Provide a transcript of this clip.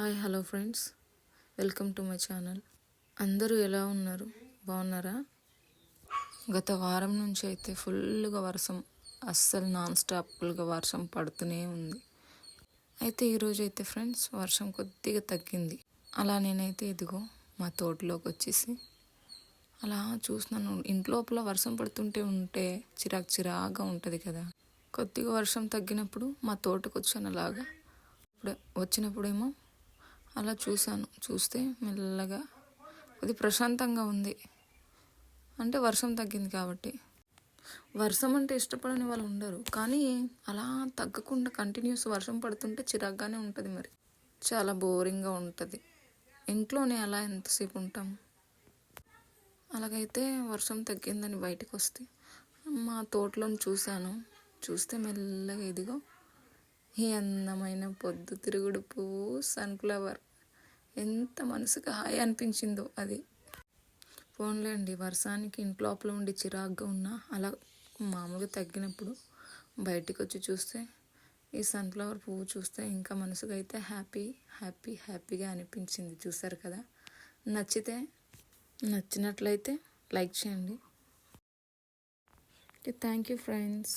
Hi hello friends. Welcome to my channel. అందరూ ఎలా ఉన్నారు? బాగున్నారా? గత వారం నుంచి అయితే ఫుల్గా వర్షం అస్సలు నాన్ స్టాప్గా వర్షం పడుతూనే ఉంది. అయితే ఈరోజు అయితే ఫ్రెండ్స్ వర్షం కొద్దిగా తగ్గింది. అలా నేనైతే ఇదిగో మా తోటలోకి వచ్చేసి అలా చూస్తున్నాను. ఇంట్లోపల వర్షం పడుతుంటే ఉంటే చిరాకు చిరాగా ఉంటుంది కదా. కొద్దిగా వర్షం తగ్గినప్పుడు మా తోటకు వచ్చాను అలాగా ఇప్పుడు వచ్చినప్పుడేమో అలా చూశాను. చూస్తే మెల్లగా కొద్ది ప్రశాంతంగా ఉంది. అంటే వర్షం తగ్గింది కాబట్టి. వర్షం అంటే ఇష్టపడని వాళ్ళు ఉండరు. కానీ అలా తగ్గకుండా కంటిన్యూస్ వర్షం పడుతుంటే చిరాగ్గానే ఉంటుంది మరి. చాలా బోరింగ్గా ఉంటుంది. ఇంట్లోనే అలా ఎంతసేపు ఉంటాం? అలాగైతే వర్షం తగ్గిందని బయటకు వస్తే మా తోటలోని చూశాను. చూస్తే మెల్లగా ఇదిగో ఈ అందమైన పొద్దు తిరుగుడు పువ్వు సన్ఫ్లవర్ ఎంత మనసుకు హాయి అనిపించిందో అది. ఫోన్లేండి వర్షానికి ఇంట్లోపల ఉండి చిరాగ్గా ఉన్నా అలా మామూలుగా తగ్గినప్పుడు బయటికి వచ్చి చూస్తే ఈ సన్ఫ్లవర్ పువ్వు చూస్తే ఇంకా మనసుకు అయితే హ్యాపీ హ్యాపీ హ్యాపీగా అనిపించింది. చూసారు కదా? నచ్చితే నచ్చినట్లయితే లైక్ చేయండి. Thank you friends